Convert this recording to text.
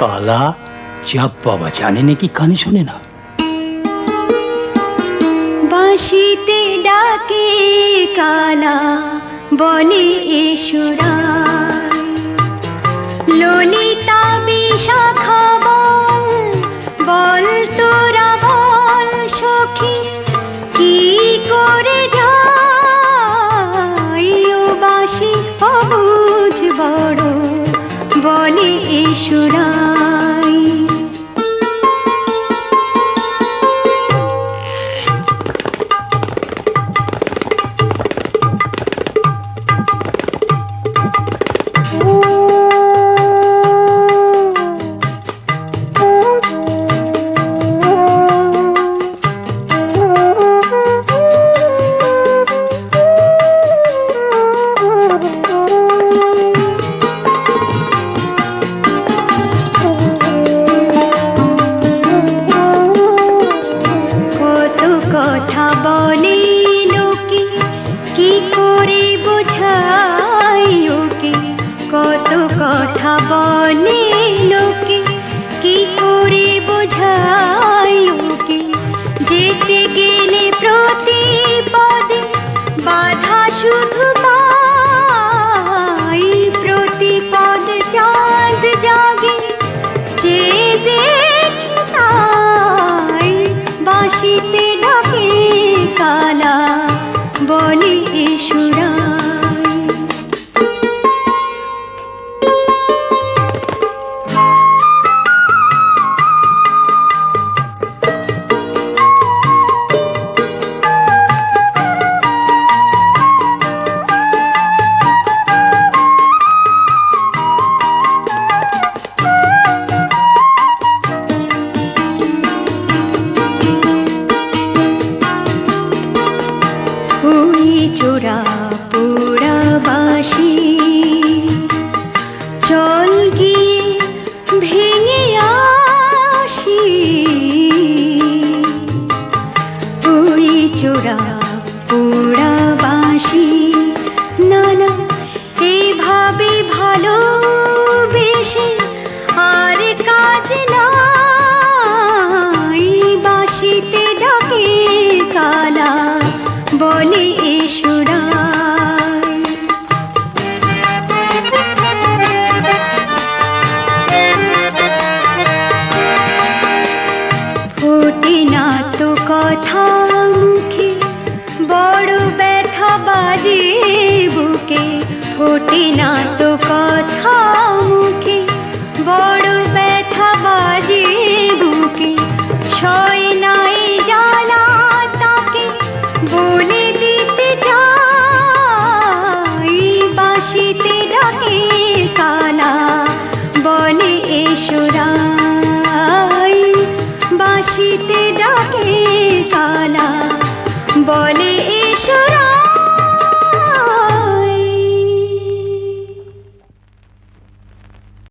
কালা চাপ বাবা জানে নাকি কানে শোনে না। বাঁশিতে ডাকে কালা বলে এসুরা ললিতা বলে এসুরাই বলে llorar. বাজে বুকে, ফোটে না তো কথা মুখে। বড় ব্যথা বাজে বুকে, সয় নাই জ্বালা তাকে। বলে দিতে চাই, বাঁশিতে ডাকে কালা বলে এসোরাই বাঁশিতে ডাকে কালা বলে এসোরা